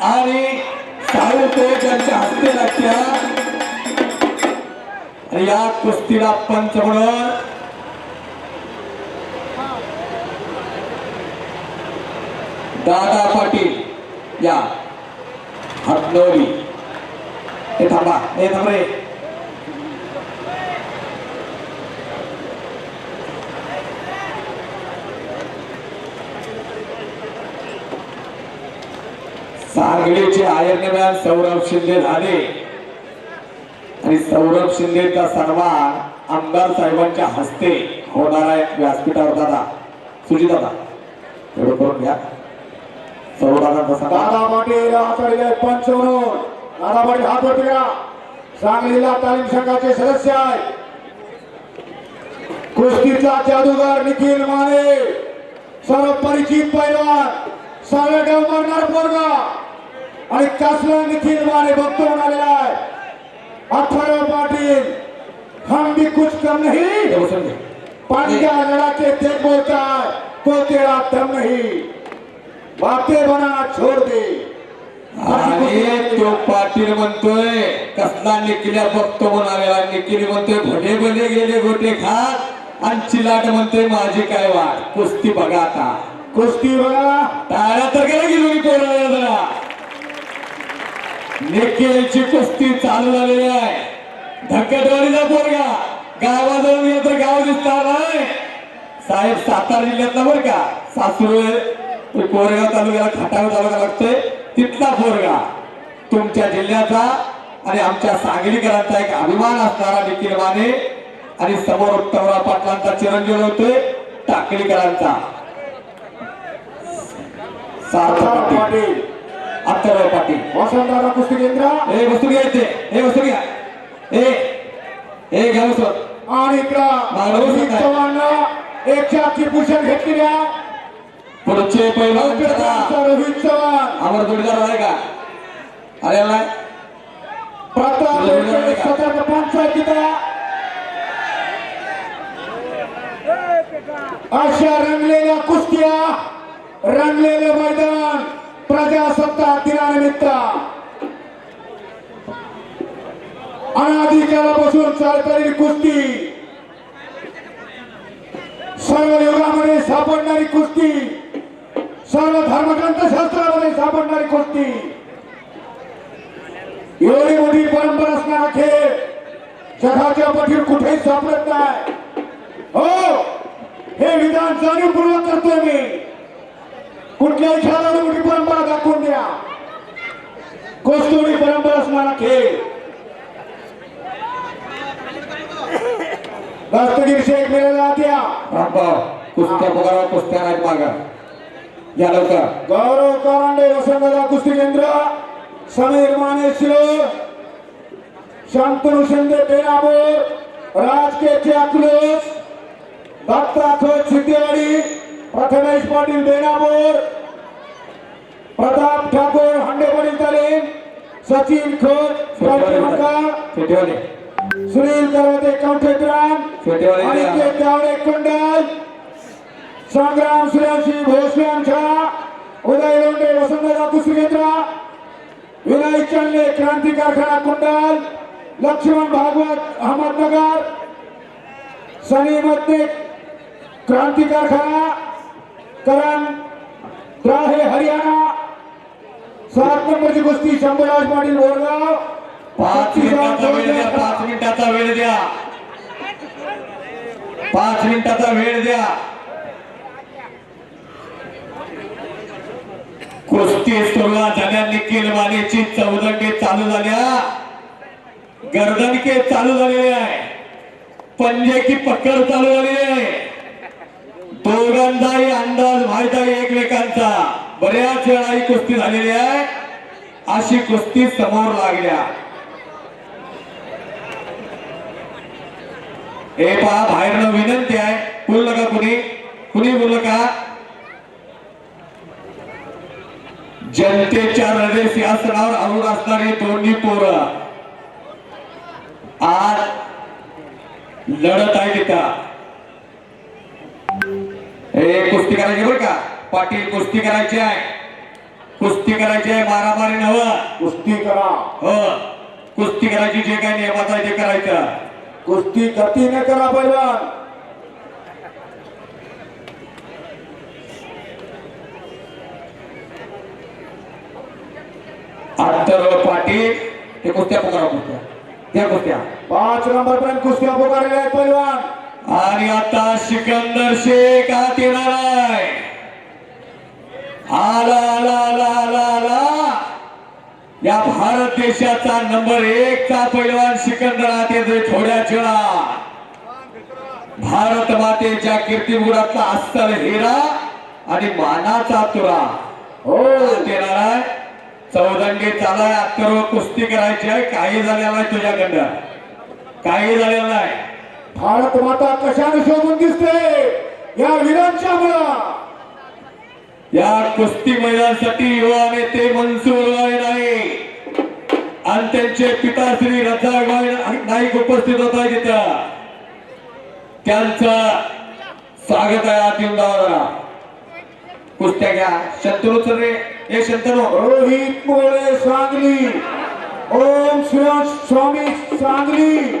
आणि साऊ ते त्यांच्या हस्ते लागत्या या कुस्तीला पंच म्हणून दादा पाटील या हटनोरी हे थांबा. हे थांब सांगलीचे आयर्नमॅन सौरभ शिंदे झाले. आणि सौरभ शिंदेचा सन्मान आमदार साहेबांच्या हस्ते होणार आहे व्यासपीठावर दादा. सुजित दादा एवढं करून घ्या. सौरभाचा सन्मान दादा पाटील आचार्य पंच म्हणून दादा पाटील हात वरती करा सांगलीला तालीम संघाचे सदस्य आहेत. कुस्तीचा जादूगार निखिल माने. सर्व परिचित पैलवान. सावे गाव मारणार पोरगा. आणि कासला निखिल माने बघतो म्हणालेला आहे अठरा पाटील. हम भी कुछ कम नहीं. घे. पांड्या लड़ाके देख बोलता है तो तेरा दम नहीं. बातें बनाना छोड़ दे. तो पाटील म्हणतोय कसला निकिल्या बघतो म्हणालेला. निकिल म्हणतोय भले भले गेले गोटे खात. आणि चिलाट म्हणतोय माझी काय वाट? कुस्ती बघा आता. कुस्ती बघा. टाळ्या तर गेला गेलो मी जरा. निखिलची कुस्ती चालू झालेली आहे. धक्कटवाडीचा पोरगा. गावाजवळ गेला तर गाव दिसणार नाही. साहेब सातारा जिल्ह्यातला बरं का. सासूर कोरेगाव तालुक्याला खटाव तालुका लागतोय. तिथला पोरगा. तुमच्या जिल्ह्याचा आणि आमच्या सांगलीकरांचा एक अभिमान असणारा निखिल माने आणि समोर उत्तमराव पाटलांचा चिरंजीव होतोय टाकळीकरांचा. सार्थ अठरा पाटील. पाटील. अत्तरराव पाटील वसंतदादा कुस्ती केंद्र. हे वस्तू घ्यायचे हे वस्तू घ्या हे हे घ्या वस्तू. आणि इकडं बसू रोहित काय? चव्हाण एक चारची भूषण घेतलेली आहे पुढचे अभ्यर्थ्यांचा रोहित चव्हाण आमर जोडीदार आहे का? नाही प्रताप? सतर्क पंचायतीचा अशा रंगलेल्या कुस्त्या रंगलेले मैदान. प्रजासत्ताक दिनानिमित्त अनाधिकारापासून चालणारी कुस्ती सर्व युगामध्ये सापडणारी कुस्ती सर्व धर्मग्रंथ शास्त्रामध्ये सापडणारी कुस्ती. एवढी मोठी परंपरा असणारा खेळ जगाच्या पटीवर कुठेही सापडत नाही. हो हे विधान जाणीवपूर्वक करतोय मी. कुठल्याही खेळाडू मोठी परंपरा दाखवून द्या? कोस्तोडी परंपरा असणारा खेळ दस्तगीर शेख मिळाला द्या कुस्त्या पगारा कुस्त्या नाहीत मागा. या लवकर. गौरव करांडे वसंतदा कुस्ती केंद्र समीर माने शांतनु शिंदे बेनापूर राज के अकलूस दत्ता खोत सिद्धेवाडी प्रथमेश पाटील बेनापूर प्रताप ठाकूर हंडेपडी तालीम सचिन खोत सुनील करवते कवठेकराम फेटेवाले अनिकेत गावडे कुंडल संग्राम सूर्यवंशी भोसले आमच्या उदय लोंढे वसंतराव कुस्ती केंद्र विनायक चंदे क्रांती कारखाना कुंडल लक्ष्मण भागवत अहमदनगर सनी मत्निक क्रांती कारखाना करण द्राहे हरियाणा. सात नंबरची कुस्ती शंभूराज पाटील बोरगाव. पाच मिनिटाचा वेळ द्या पाच मिनिटाचा वेळ द्या. पाच मिनिटाचा वेळ द्या. कुस्ती सुरुवात झाल्या निखिल मानेची चौदंडी चालू झाल्या. गर्दनके चालू झालेले आहे. पंजे की पकड चालू झालेली आहे. दोघांचाही अंदाज माहीत आहे एकमेकांचा. बऱ्याच वेळा ही कुस्ती झालेली आहे. अशी कुस्ती समोर लागल्या. हे पहा बाहेरनं विनंती आहे. बोललं का कुणी. कुणी बोललं का जनतेच्या हृदय सिंहासनावर अरुण असणारे दोन्ही पोरं. आज लढत आहे तिथं. हे कुस्ती करायची बरं का. पाटील कुस्ती करायची आहे. कुस्ती करायची आहे मारामारी नव. कुस्ती करा हो. कुस्ती करायची जे काही नियमात आहे ते करायचं. कुस्ती गतीने करा पैलवान अत्तर पाटील ते कुस्त्या पकडा कुस्त्या त्या कुस्त्या. पाच नंबर पर्यंत कुस्त्या पुकारलेल्या आहेत पैलवान आणि आता सिकंदर शेख आत येणार आहे. आला आला आला आला आला. या भारत देशाचा नंबर एक चा पैलवान सिकंदर आत येतोय थोड्या वेळात भारत मातेच्या कीर्तिमुरातला अस्सल हिरा आणि मानाचा तुरा. हो येणार आहे. चौदंगे चालाय अत्तर्व कुस्ती करायची आहे. काही झालेला नाही तुझ्याकडनं. काही झालेलं नाही. भारत माता कशाने शोभून दिसते? या वीरांच्या मुळा या कुस्ती मैदानासाठी युवा नेते मनसूर भाई नाईक आणि त्यांचे पिता श्री भाई नाईक उपस्थित होत आहे तिथं. त्यांचं स्वागत आहे जरा कुस्त्या घ्या. शंतनू चल. रे हे शंतनू रोहित मोळे सांगली. ओम श्री स्वामी सांगली.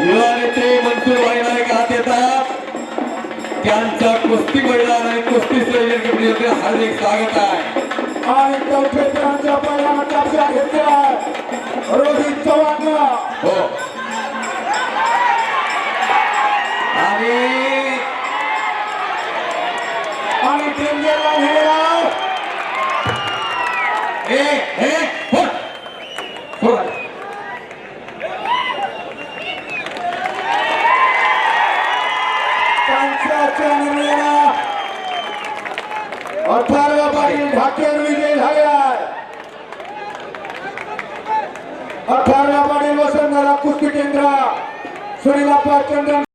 युवा नेते मनसूरभाई नाईक आत येतात. त्यांचा कुस्ती मैदान आणि कुस्ती संयोजन हार्दिक स्वागत आहे. आणि चौथेकरांच्या पहिला कब्जा घेतला रोहित चव्हाण. हो. आणि आणि डेंजरला नेलेला ए ए पंचाच्या निर्णयाला अथर्व पाटील ढाकेर विजय झाले आहे अथर्व पाटील वसंतराव कुस्ती केंद्र सुनीलाप्पा चंद्र